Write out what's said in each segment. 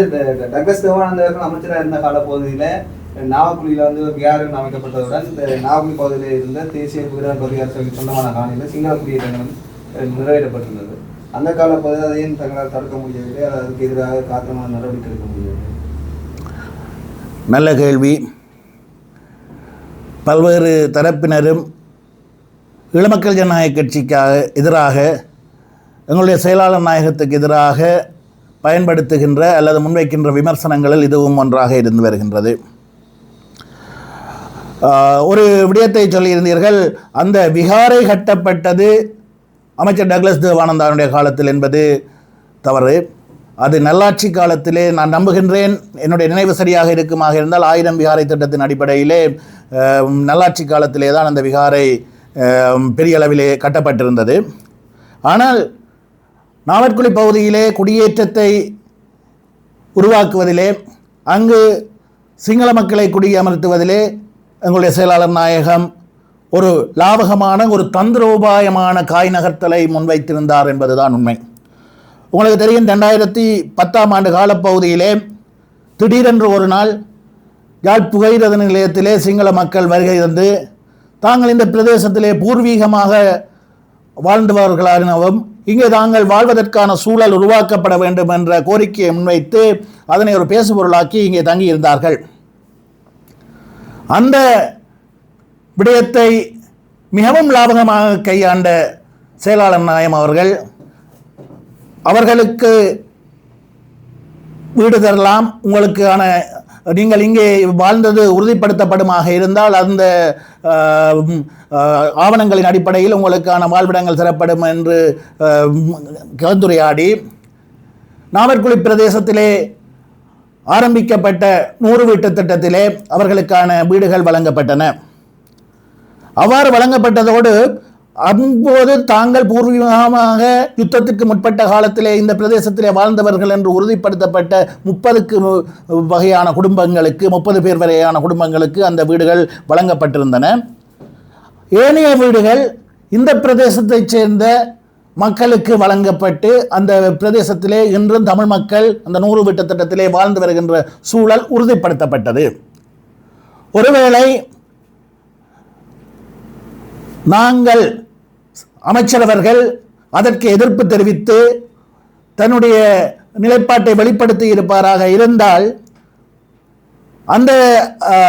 அமைச்சர் டக்ளஸ் தேவானந்தர்கள் அமைச்சராக இருந்த காலப்பகுதியில் நாவக்குழியில் வந்து ஒரு விகாரம் அமைக்கப்பட்டதுடன் இந்த நாவக்குழி பகுதியில் இருந்த தேசிய வீரர் பகுதியாளர்களுக்கு சொந்தமான காணியில் சிங்கள நிறைவேற்றப்பட்டுள்ளது அந்த காலப்பகுதியில் அதையும் தங்களால் தடுக்க முடியவில்லை? அதற்கு அதுக்கு எதிராக காத்திரமான நடவடிக்கை எடுக்க முடியவில்லை? நல்ல கேள்வி. பல்வேறு தரப்பினரும் இளமக்கள் ஜனநாயக கட்சிக்காக எதிராக எங்களுடைய செயலாளர் நாயகத்துக்கு எதிராக பயன்படுத்துகின்ற அல்லது முன்வைக்கின்ற விமர்சனங்களில் இதுவும் ஒன்றாக இருந்து வருகின்றது. ஒரு விடயத்தை சொல்லியிருந்தீர்கள் அந்த விகாரை கட்டப்பட்டது அமைச்சர் டக்ளஸ் தேவானந்தாவுடைய காலத்தில் என்பது தவறு. அது நல்லாட்சி காலத்திலே நான் நம்புகின்றேன் என்னுடைய நினைவு சரியாக இருக்குமாக இருந்தால் ஆயிரம் விகாரை திட்டத்தின் அடிப்படையிலே நல்லாட்சி காலத்திலே தான் அந்த விகாரை பெரிய அளவிலே கட்டப்பட்டிருந்தது. ஆனால் நாவற்குழி பகுதியிலே குடியேற்றத்தை உருவாக்குவதிலே அங்கு சிங்கள மக்களை குடியமர்த்துவதிலே எங்களுடைய செயலாளர் நாயகம் ஒரு லாபகமான ஒரு தந்திரோபாயமான காய் நகர்த்தலை முன்வைத்திருந்தார் என்பதுதான் உண்மை. உங்களுக்கு தெரியும் ரெண்டாயிரத்தி பத்தாம் ஆண்டு காலப்பகுதியிலே திடீரென்று ஒரு நாள் யாழ் புகையிரத நிலையத்திலே சிங்கள மக்கள் வருகை தந்து தாங்கள் இந்த பிரதேசத்திலே பூர்வீகமாக வாழ்ந்தவர்களாகவும் இங்கே தாங்கள் வாழ்வதற்கான சூழல் உருவாக்கப்பட வேண்டும் என்ற கோரிக்கையை முன்வைத்து அதனை ஒரு பேசுபொருளாக்கி இங்கே தங்கியிருந்தார்கள். அந்த விடயத்தை மிகவும் லாபகமாக கையாண்ட செயலாளர் நாயம் அவர்கள் அவர்களுக்கு வீடு தரலாம் உங்களுக்கான நீங்கள் இங்கே வாழ்ந்தது உறுதிப்படுத்தப்படுமாக இருந்தால் அந்த ஆவணங்களின் அடிப்படையில் உங்களுக்கான வாழ்விடங்கள் தரப்படும் என்று கலந்துரையாடி நாவற்குழி பிரதேசத்திலே ஆரம்பிக்கப்பட்ட நூறு வீட்டு திட்டத்திலே அவர்களுக்கான வீடுகள் வழங்கப்பட்டன. அவ்வாறு வழங்கப்பட்டதோடு அப்போது தாங்கள் பூர்வீகமாக யுத்தத்திற்கு முற்பட்ட காலத்திலே இந்த பிரதேசத்திலே வாழ்ந்தவர்கள் என்று உறுதிப்படுத்தப்பட்ட முப்பதுக்கு வகையான குடும்பங்களுக்கு முப்பது பேர் வரையான குடும்பங்களுக்கு அந்த வீடுகள் வழங்கப்பட்டிருந்தன. ஏனைய வீடுகள் இந்த பிரதேசத்தைச் சேர்ந்த மக்களுக்கு வழங்கப்பட்டு அந்த பிரதேசத்திலே இன்றும் தமிழ் மக்கள் அந்த நூறு வீட்டு திட்டத்திலே வாழ்ந்து வருகின்ற சூழல் உறுதிப்படுத்தப்பட்டது. ஒருவேளை நாங்கள் அமைச்சரவர்கள் அதற்கு எதிர்ப்பு தெரிவித்து தன்னுடைய நிலைப்பாட்டை வெளிப்படுத்தி இருப்பாராக இருந்தால் அந்த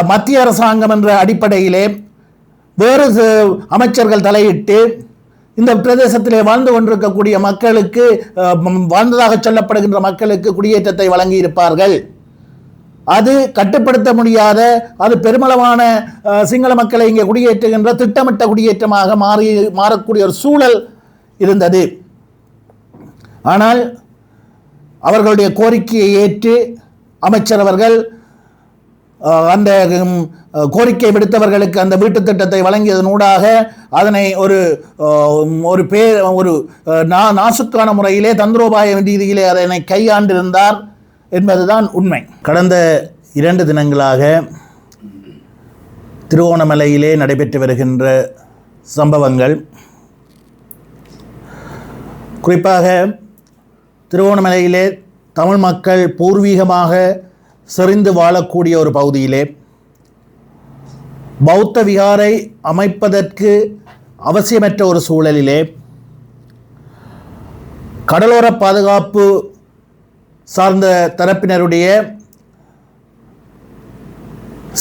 மத்திய அரசாங்கம் என்ற அடிப்படையிலே வேறு அமைச்சர்கள் தலையிட்டு இந்த பிரதேசத்திலே வாழ்ந்து கொண்டிருக்கக்கூடிய மக்களுக்கு வாழ்ந்ததாக சொல்லப்படுகின்ற மக்களுக்கு குடியேற்றத்தை வழங்கி இருப்பார்கள் அது கட்டுப்படுத்த முடியாத அது பெருமளவான சிங்கள மக்களை இங்கே குடியேற்றுகின்ற திட்டமிட்ட குடியேற்றமாக மாறி மாறக்கூடிய ஒரு சூழல் இருந்தது. ஆனால் அவர்களுடைய கோரிக்கையை ஏற்று அமைச்சர் அவர்கள் அந்த கோரிக்கை விடுத்தவர்களுக்கு அந்த வீட்டுத் திட்டத்தை வழங்கியதனூடாக அதனை ஒரு ஒரு பே ஒரு நா நாசுக்கான முறையிலே தந்திரோபாய ரீதியிலே அதனை கையாண்டிருந்தார். என்பதுதான் உண்மை. கடந்த இரண்டு தினங்களாக திருவோணமலையிலே நடைபெற்று வருகின்ற சம்பவங்கள். குறிப்பாக திருவோணமலையிலே தமிழ் மக்கள் பூர்வீகமாக செறிந்து வாழக்கூடிய ஒரு பகுதியிலே பௌத்த விகாரை அமைப்பதற்கு அவசியமற்ற ஒரு சூழலிலே கடலோர பாதுகாப்பு சார்ந்த தரப்பினருடைய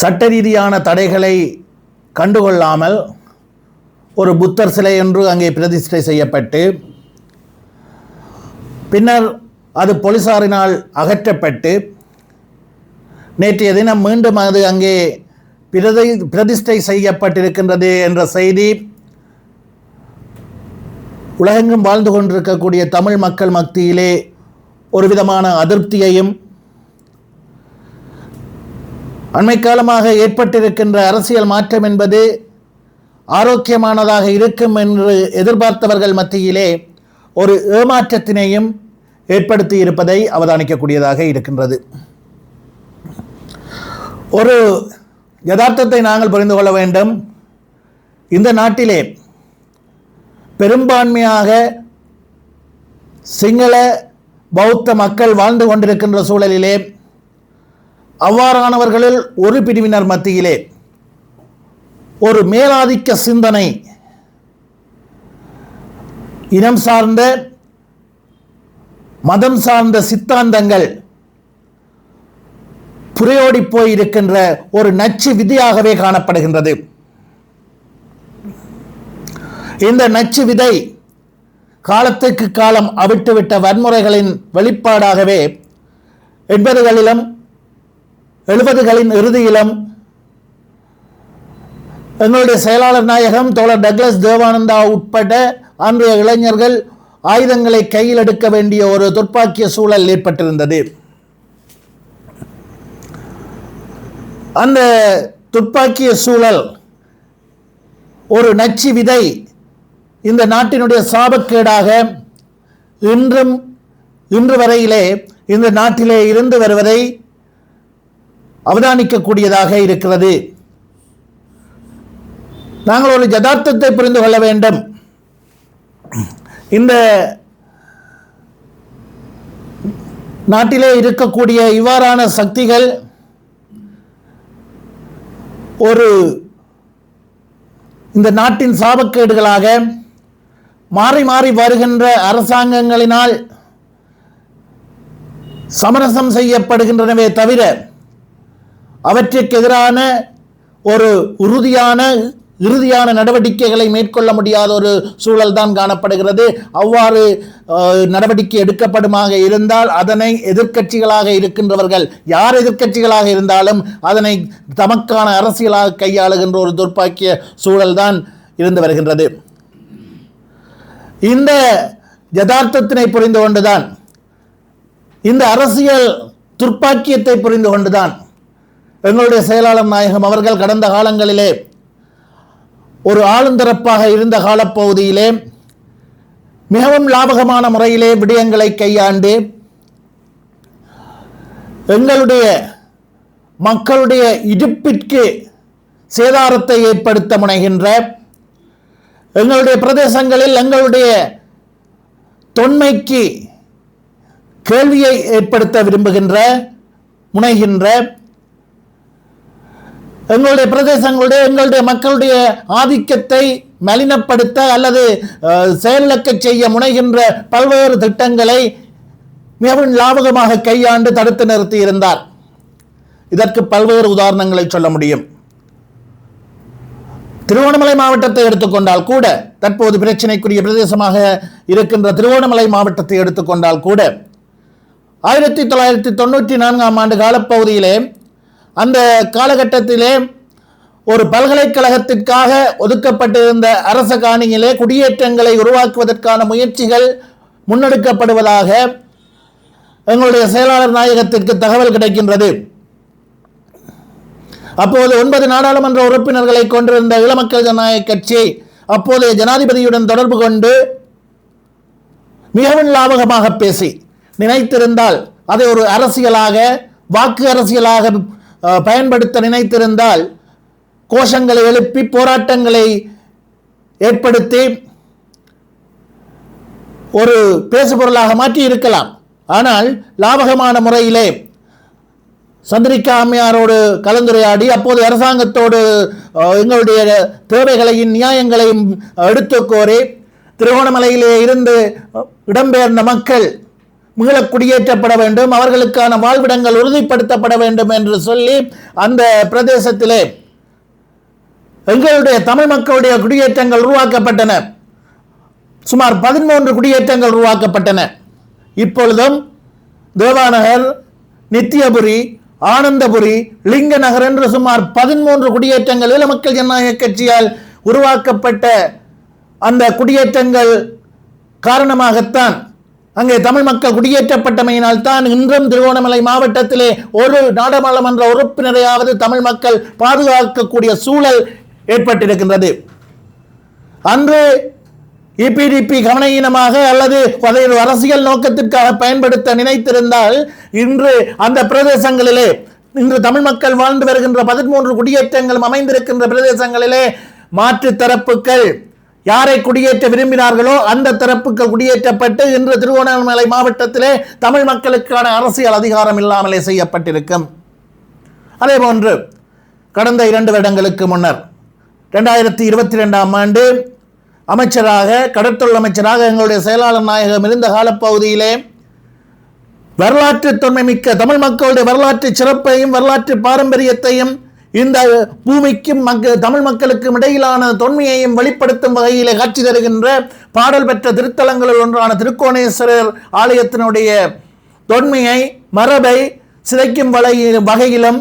சட்ட ரீதியான தடைகளை கண்டுகொள்ளாமல் ஒரு புத்தர் சிலை என்று அங்கே பிரதிஷ்டை செய்யப்பட்டு பின்னர் அது போலீசாரினால் அகற்றப்பட்டு நேற்றைய தினம் மீண்டும் அது அங்கே பிரதி பிரதிஷ்டை செய்யப்பட்டிருக்கின்றது என்ற செய்தி உலகெங்கும் வாழ்ந்து கொண்டிருக்கக்கூடிய தமிழ் மக்கள் மத்தியிலே ஒரு விதமான அதிருப்தியையும் அண்மை காலமாக ஏற்பட்டிருக்கின்ற அரசியல் மாற்றம் என்பது ஆரோக்கியமானதாக இருக்கும் என்று எதிர்பார்த்தவர்கள் மத்தியிலே ஒரு ஏமாற்றத்தினையும் ஏற்படுத்தி இருப்பதை அவதானிக்கக்கூடியதாக இருக்கின்றது. ஒரு யதார்த்தத்தை நாங்கள் புரிந்து கொள்ள வேண்டும். இந்த நாட்டிலே பெரும்பான்மையாக சிங்கள பௌத்த மக்கள் வாழ்ந்து கொண்டிருக்கின்ற சூழலிலே அவ்வாறானவர்களில் ஒரு பிரிவினர் மத்தியிலே ஒரு மேலாதிக்க சிந்தனை இனம் சார்ந்த மதம் சார்ந்த சித்தாந்தங்கள் புரையோடி போயிருக்கின்ற ஒரு நச்சு விதையாகவே காணப்படுகின்றது. இந்த நச்சு விதை காலத்துக்கு காலம் அவிட்டுவிட்ட வன்முறைகளின் வெளிப்பாடாகவே எண்பதுகளிலும் எழுபதுகளின் இறுதியிலும் எங்களுடைய செயலாளர் நாயகம் தோழர் டக்ளஸ் தேவானந்தா உட்பட அன்றைய இளைஞர்கள் ஆயுதங்களை கையில் எடுக்க வேண்டிய ஒரு துர்ப்பாக்கிய சூழல் ஏற்பட்டிருந்தது. அந்த துப்பாக்கிய சூழல் ஒரு நச்சு விதை இந்த நாட்டினுடைய சாபக்கேடாக இன்றும் இன்று வரையிலே இந்த நாட்டிலே இருந்து வருவதை அவதானிக்கக்கூடியதாக இருக்கிறது. நாங்கள் ஒரு ஜதார்த்தத்தை புரிந்து கொள்ள வேண்டும். இந்த நாட்டிலே இருக்கக்கூடிய இவ்வாறான சக்திகள் ஒரு இந்த நாட்டின் சாபக்கேடுகளாக மாறி மாறி வருகின்ற அரசாங்கங்களினால் சமரசம் செய்யப்படுகின்றனவே தவிர அவற்றிற்கு எதிரான ஒரு உறுதியான இறுதியான நடவடிக்கைகளை மேற்கொள்ள முடியாத ஒரு சூழல் தான் காணப்படுகிறது. அவ்வாறு நடவடிக்கை எடுக்கப்படுமாக இருந்தால் அதனை எதிர்க்கட்சிகளாக இருக்கின்றவர்கள் யார் எதிர்க்கட்சிகளாக இருந்தாலும் அதனை தமக்கான அரசியலாக கையாளுகின்ற ஒரு துர்ப்பாக்கிய சூழல் தான் இருந்து வருகின்றது. இந்த யதார்த்தத்தினை புரிந்து கொண்டுதான் இந்த அரசியல் துர்ப்பாக்கியத்தை புரிந்து கொண்டுதான் எங்களுடைய செயலாளர் நாயகம் அவர்கள் கடந்த காலங்களிலே ஒரு ஆளுந்தரப்பாக இருந்த காலப்பகுதியிலே மிகவும் லாபகமான முறையிலே விடயங்களை கையாண்டு எங்களுடைய மக்களுடைய இடுப்பிற்கு சேதாரத்தை ஏற்படுத்த முனைகின்ற எங்களுடைய பிரதேசங்களில் எங்களுடைய தொன்மைக்கு கேள்வியை ஏற்படுத்த விரும்புகின்ற முனைகின்ற எங்களுடைய பிரதேசங்களுடைய எங்களுடைய மக்களுடைய ஆதிக்கத்தை மலினப்படுத்த அல்லது அஹ், செய்ய முனைகின்ற பல்வேறு திட்டங்களை மிகவும் லாபகமாக கையாண்டு தடுத்து நிறுத்தி இருந்தார். இதற்கு பல்வேறு உதாரணங்களை சொல்ல முடியும். திருவோணமலை மாவட்டத்தை எடுத்துக்கொண்டால் கூட தற்போது பிரச்சனைக்குரிய பிரதேசமாக இருக்கின்ற திருவோணமலை மாவட்டத்தை எடுத்துக்கொண்டால் கூட ஆயிரத்தி தொள்ளாயிரத்தி தொண்ணூற்றி நான்காம் ஆண்டு காலப்பகுதியிலே அந்த காலகட்டத்திலே ஒரு பல்கலைக்கழகத்திற்காக ஒதுக்கப்பட்டிருந்த அரச காணியிலே குடியேற்றங்களை உருவாக்குவதற்கான முயற்சிகள் முன்னெடுக்கப்படுவதாக எங்களுடைய செயலாளர் நாயகத்திற்கு தகவல் கிடைக்கின்றது. அப்போது ஒன்பது நாடாளுமன்ற உறுப்பினர்களை கொண்டிருந்த இளமக்கள் ஜனநாயக கட்சி அப்போதைய ஜனாதிபதியுடன் தொடர்பு கொண்டு மிகவும் லாபகமாக பேசி நினைத்திருந்தால் அதை ஒரு அரசியலாக வாக்கு அரசியலாக பயன்படுத்த நினைத்திருந்தால் கோஷங்களை எழுப்பி போராட்டங்களை ஏற்படுத்தி ஒரு பேசுபொருளாக மாற்றி இருக்கலாம் ஆனால் லாபகமான முறையிலே சந்திரிக்கா அம்மையாரோடு கலந்துரையாடி அப்போது அரசாங்கத்தோடு எங்களுடைய தேவைகளையும் நியாயங்களையும் எடுத்து கோரி திருகோணமலையிலே இருந்து இடம்பெயர்ந்த மக்கள் மீள குடியேற்றப்பட வேண்டும் அவர்களுக்கான வாழ்விடங்கள் உறுதிப்படுத்தப்பட வேண்டும் என்று சொல்லி அந்த பிரதேசத்திலே எங்களுடைய தமிழ் மக்களுடைய குடியேற்றங்கள் உருவாக்கப்பட்டன. சுமார் பதிமூன்று குடியேற்றங்கள் உருவாக்கப்பட்டன. இப்பொழுதும் தேவாநகர் நித்தியபுரி ஆனந்தபுரி லிங்கநகர் என்று சுமார் பதிமூன்று குடியேற்றங்கள் ஈழ மக்கள் ஜனநாயக கட்சியால் உருவாக்கப்பட்ட அந்த குடியேற்றங்கள் காரணமாகத்தான் அங்கே தமிழ் மக்கள் குடியேற்றப்பட்டமையினால் தான் இன்றும் திருவோணமலை மாவட்டத்திலே ஒரு நாடாளுமன்ற உறுப்பினரையாவது தமிழ் மக்கள் பாதுகாக்கக்கூடிய சூழல் ஏற்பட்டிருக்கின்றது. அன்று இபிடிபி கவனஈனமாக அல்லது அதை அரசியல் நோக்கத்திற்காக பயன்படுத்த நினைத்திருந்தால் இன்று அந்த பிரதேசங்களிலே இன்று தமிழ் மக்கள் வாழ்ந்து வருகின்ற பதிமூன்று குடியேற்றங்களும் அமைந்திருக்கின்ற பிரதேசங்களிலே மாற்று தரப்புகள் யாரை குடியேற்ற விரும்பினார்களோ அந்த தரப்புக்கு குடியேற்றப்பட்டு இன்று திருவண்ணாமலை மாவட்டத்திலே தமிழ் மக்களுக்கான அரசியல் அதிகாரம் இல்லாமலே செய்யப்பட்டிருக்கும். அதே போன்று கடந்த இரண்டு வருடங்களுக்கு முன்னர் ரெண்டாயிரத்தி இருபத்தி ரெண்டாம் ஆண்டு அமைச்சராக கடற்தொழில் அமைச்சராக எங்களுடைய செயலாளர் நாயகம் இருந்த காலப்பகுதியிலே வரலாற்று தொன்மைமிக்க தமிழ் மக்களுடைய வரலாற்று சிறப்பையும் வரலாற்று பாரம்பரியத்தையும் இந்த பூமிக்கும் மக்கள் தமிழ் மக்களுக்கும் இடையிலான தொன்மையையும் வெளிப்படுத்தும் வகையிலே காட்சி தருகின்ற பாடல் பெற்ற திருத்தலங்களில் ஒன்றான திருக்கோணேஸ்வரர் ஆலயத்தினுடைய தொன்மையை மரபை சிதைக்கும் வகையிலும்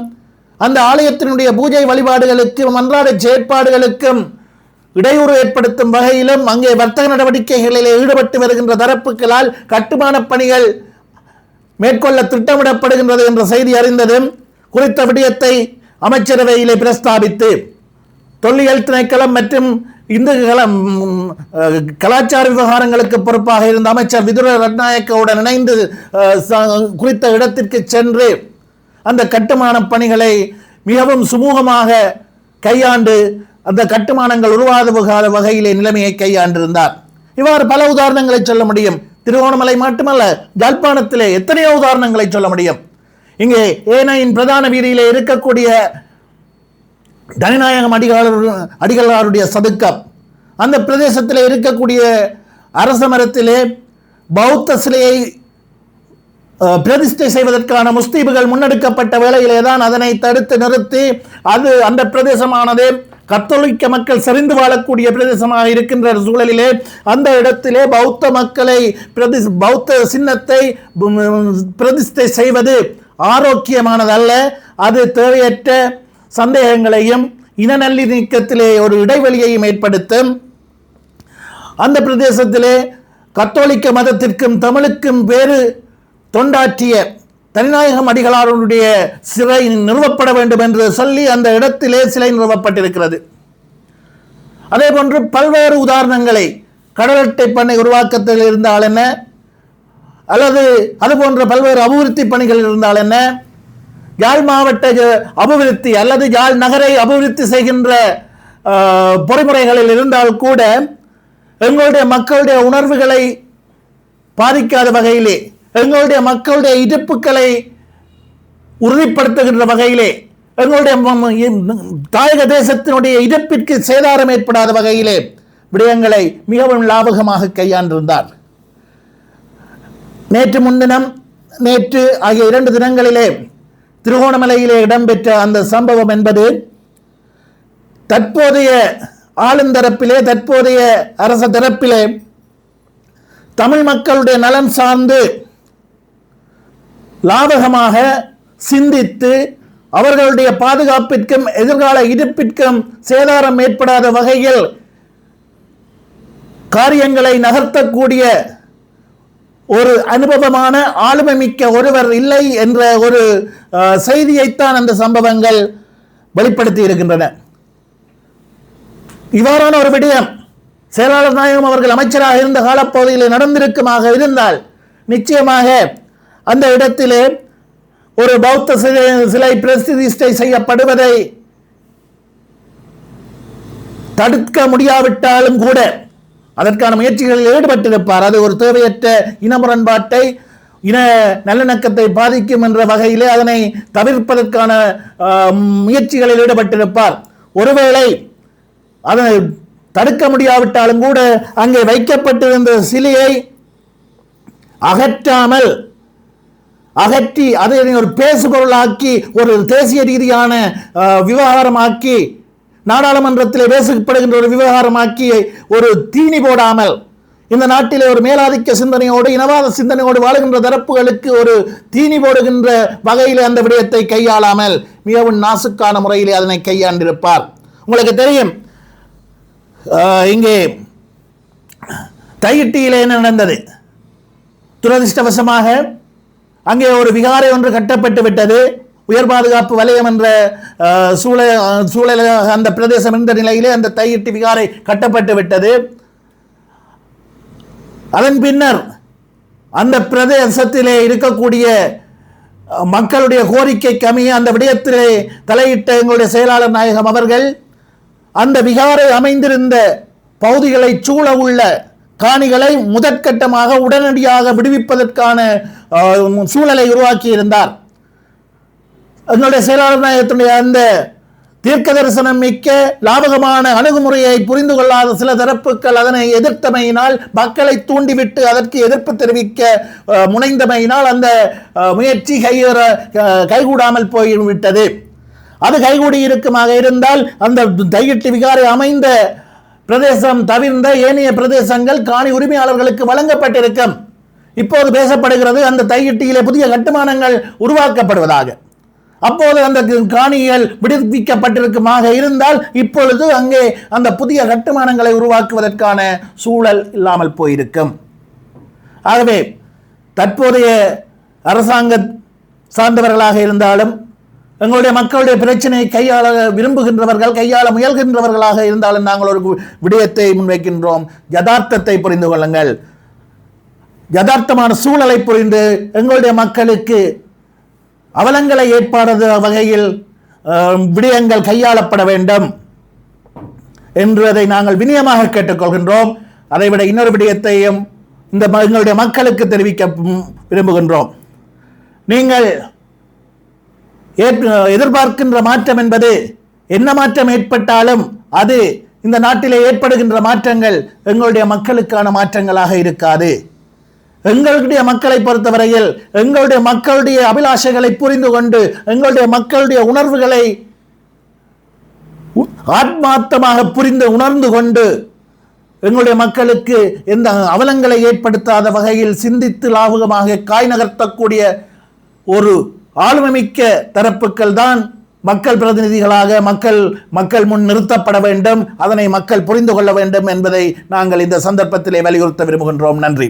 அந்த ஆலயத்தினுடைய பூஜை வழிபாடுகளுக்கும் அன்றாட செயற்பாடுகளுக்கும் இடையூறு ஏற்படுத்தும் வகையிலும் அங்கே வர்த்தக நடவடிக்கைகளிலே ஈடுபட்டு வருகின்ற தரப்புகளால் கட்டுமானப் பணிகள் மேற்கொள்ள திட்டமிடப்படுகின்றது என்ற செய்தி அறிந்ததும் குறித்த விடயத்தை அமைச்சரவையிலே பிரஸ்தாபித்து தொல்லியல் திணைக்களம் மற்றும் இந்து கலாச்சார விவகாரங்களுக்கு பொறுப்பாக இருந்த அமைச்சர் விதுர ரட்நாயக்கவுடன் இணைந்து குறித்த இடத்திற்கு சென்று அந்த கட்டுமான பணிகளை மிகவும் சுமூகமாக கையாண்டு அந்த கட்டுமானங்கள் உருவாத வகையிலே நிலைமையை கையாண்டிருந்தார். இவ்வாறு பல உதாரணங்களை சொல்ல முடியும். திருவோணமலை மட்டுமல்ல ஜாழ்ப்பாணத்திலே எத்தனையோ உதாரணங்களை சொல்ல முடியும். இங்கே ஏனையின் பிரதான வீதியிலே இருக்கக்கூடிய தனிநாயகம் அடிகளார் அடிகளாருடைய சதுக்கம். அந்த பிரதேசத்தில் இருக்கக்கூடிய அரச மரத்திலே பௌத்த சிலையை அஹ், பிரதிஷ்டை செய்வதற்கான முஸ்தீபுகள் முன்னெடுக்கப்பட்ட வேளையிலே தான் அதனை தடுத்து நிறுத்தி அது அந்த பிரதேசமானது. கத்தோலிக்க மக்கள் சரிந்து வாழக்கூடிய பிரதேசமாக இருக்கின்ற சூழலிலே அந்த இடத்திலே பௌத்த மக்களை பிரதி பௌத்த சின்னத்தை பிரதிஷ்டை செய்வது ஆரோக்கியமானதல்ல அது தேவையற்ற சந்தேகங்களையும் இன நீக்கத்திலே ஒரு இடைவெளியையும் ஏற்படுத்தும். அந்த பிரதேசத்திலே கத்தோலிக்க மதத்திற்கும் தமிழுக்கும் வேறு தொண்டாற்றிய தனிநாயகம் அடிகளாருடைய சிலை நிறுவப்பட வேண்டும் என்று சொல்லி அந்த இடத்திலே சிலை நிறுவப்பட்டிருக்கிறது. அதே போன்று பல்வேறு உதாரணங்களை கடல் அட்டை பண்ணை உருவாக்கத்தில் இருந்தால் என்ன? அல்லது அது போன்ற பல்வேறு அபிவிருத்தி பணிகள் இருந்தால் என்ன? யாழ் மாவட்ட அபிவிருத்தி அல்லது யாழ் நகரை அபிவிருத்தி செய்கின்ற பொறிமுறைகளில் இருந்தால் கூட எங்களுடைய மக்களுடைய உணர்வுகளை பாதிக்காத வகையிலே எங்களுடைய மக்களுடைய இருப்புக்களை உறுதிப்படுத்துகின்ற வகையிலே எங்களுடைய தாயக தேசத்தினுடைய இருப்பிற்கு சேதாரம் ஏற்படாத வகையிலே விடயங்களை மிகவும் லாபகமாக கையாண்டிருந்தார். நேற்று முன்தினம் நேற்று ஆகிய இரண்டு தினங்களிலே திருகோணமலையிலே இடம்பெற்ற அந்த சம்பவம் என்பது தற்போதைய ஆளுந்தரப்பிலே தற்போதைய அரச தரப்பிலே தமிழ் மக்களுடைய நலன் சார்ந்து லாபகமாக சிந்தித்து அவர்களுடைய பாதுகாப்பிற்கும் எதிர்கால இருப்பிற்கும் சேதாரம் ஏற்படாத வகையில் காரியங்களை நகர்த்தக்கூடிய ஒரு அனுபவமான ஆளுமை மிக்க ஒருவர் இல்லை என்ற ஒரு செய்தியைத்தான் அந்த சம்பவங்கள் வெளிப்படுத்தி இருக்கின்றன. இவ்வாறான ஒரு விடயம் செயலாளர் நாயகம் அவர்கள் அமைச்சராக இருந்த காலப்பகுதியில் நடந்திருக்குமாக இருந்தால் நிச்சயமாக அந்த இடத்திலே ஒரு பௌத்த சிலை சிலை பிரதிஷ்டை செய்யப்படுவதை தடுக்க முடியாவிட்டாலும் கூட அதற்கான முயற்சிகளில் ஈடுபட்டிருப்பார். அது ஒரு தேவையற்ற இன முரண்பாட்டை இன நல்லிணக்கத்தை பாதிக்கும் என்ற வகையிலே அதனை தவிர்ப்பதற்கான முயற்சிகளில் ஈடுபட்டிருப்பார். ஒருவேளை அதனை தடுக்க முடியாவிட்டாலும் கூட அங்கே வைக்கப்பட்டிருந்த சிலையை அகற்றாமல் அகற்றி அதை ஒரு பேசுபொருளாக்கி ஒரு தேசிய ரீதியான விவகாரமாக்கி நாடாளுமன்றத்தில் பேசப்படுகின்ற ஒரு விவகாரமாக்கி ஒரு தீனி போடாமல் இந்த நாட்டிலே ஒரு மேலாதிக்க சிந்தனையோடு இனவாத சிந்தனையோடு வாழுகின்ற தரப்புகளுக்கு ஒரு தீனி போடுகின்ற வகையில் அந்த விடயத்தை கையாளாமல் மிகவும் நாசுக்கான முறையிலே அதனை கையாண்டிருப்பார். உங்களுக்கு தெரியும் இங்கே தையிட்டியில் என்ன நடந்தது? துரதிர்ஷ்டவசமாக அங்கே ஒரு விகாரை ஒன்று கட்டப்பட்டு விட்டது. உயர் பாதுகாப்பு வலயம் என்ற சூழல் சூழல் அந்த பிரதேசம் இருந்த நிலையிலே அந்த தையிட்டு விகாரை கட்டப்பட்டு விட்டது. அதன் பின்னர் அந்த பிரதேசத்திலே இருக்கக்கூடிய மக்களுடைய கோரிக்கை அமைய அந்த விடயத்திலே தலையிட்ட எங்களுடைய செயலாளர் நாயகம் அவர்கள் அந்த விகாரை அமைந்திருந்த பகுதிகளை சூழ உள்ள காணிகளை முதற்கட்டமாக உடனடியாக விடுவிப்பதற்கான சூழலை உருவாக்கி இருந்தார் எங்களுடைய செயலாளர் நாயகத்தினுடைய அந்த தீர்க்க தரிசனம் மிக்க லாபகமான அணுகுமுறையை புரிந்து கொள்ளாத சில தரப்புகள் அதனை எதிர்த்தமையினால் மக்களை தூண்டிவிட்டு அதற்கு எதிர்ப்பு தெரிவிக்க முனைந்தமையினால் அந்த அஹ், முயற்சி கையேற கைகூடாமல் போய்விட்டது. அது கைகூடி இருக்குமாக இருந்தால் அந்த தையிட்டு விகாரை அமைந்த பிரதேசம் தவிர்ந்த ஏனைய பிரதேசங்கள் காணி உரிமையாளர்களுக்கு வழங்கப்பட்டிருக்கும். இப்போது பேசப்படுகிறது அந்த தையிட்டியிலே புதிய கட்டுமானங்கள் உருவாக்கப்படுவதாக. அப்போது அந்த காணிகள் விடுவிக்கப்பட்டிருக்குமாக இருந்தால் இப்பொழுது அங்கே அந்த புதிய கட்டுமானங்களை உருவாக்குவதற்கான சூழல் இல்லாமல் போயிருக்கும். ஆகவே தற்போதைய அரசாங்க சார்ந்தவர்களாக இருந்தாலும் எங்களுடைய மக்களுடைய பிரச்சனையை கையாள விரும்புகின்றவர்கள் கையாள முயல்கின்றவர்களாக இருந்தாலும் நாங்கள் ஒரு விடயத்தை முன்வைக்கின்றோம். யதார்த்தத்தை புரிந்து கொள்ளுங்கள். யதார்த்தமான சூழலை புரிந்து எங்களுடைய மக்களுக்கு அவலங்களை ஏற்பாடு வகையில் விடயங்கள் கையாளப்பட வேண்டும் என்றதை நாங்கள் வினயமாக கேட்டுக்கொள்கின்றோம். அதைவிட இன்னொரு விடயத்தையும் இந்த எங்களுடைய மக்களுக்கு தெரிவிக்க விரும்புகின்றோம். நீங்கள் எதிர்பார்க்கின்ற மாற்றம் என்பது என்ன மாற்றம் ஏற்பட்டாலும் அது இந்த நாட்டிலே ஏற்படுகின்ற மாற்றங்கள் எங்களுடைய மக்களுக்கான மாற்றங்களாக இருக்காது. எங்களுடைய மக்களை பொறுத்தவரையில் எங்களுடைய மக்களுடைய அபிலாஷைகளை புரிந்து கொண்டு எங்களுடைய மக்களுடைய உணர்வுகளை ஆத்மார்த்தமாக புரிந்து உணர்ந்து கொண்டு எங்களுடைய மக்களுக்கு எந்த அவலங்களை ஏற்படுத்தாத வகையில் சிந்தித்து லாபகமாக காய் நகர்த்தக்கூடிய ஒரு ஆளுமைமிக்க தரப்புகள் தான் மக்கள் பிரதிநிதிகளாக மக்கள் மக்கள் முன் நிறுத்தப்பட வேண்டும் அதனை மக்கள் புரிந்து கொள்ள வேண்டும் என்பதை நாங்கள் இந்த சந்தர்ப்பத்திலே வலியுறுத்த விரும்புகின்றோம். நன்றி.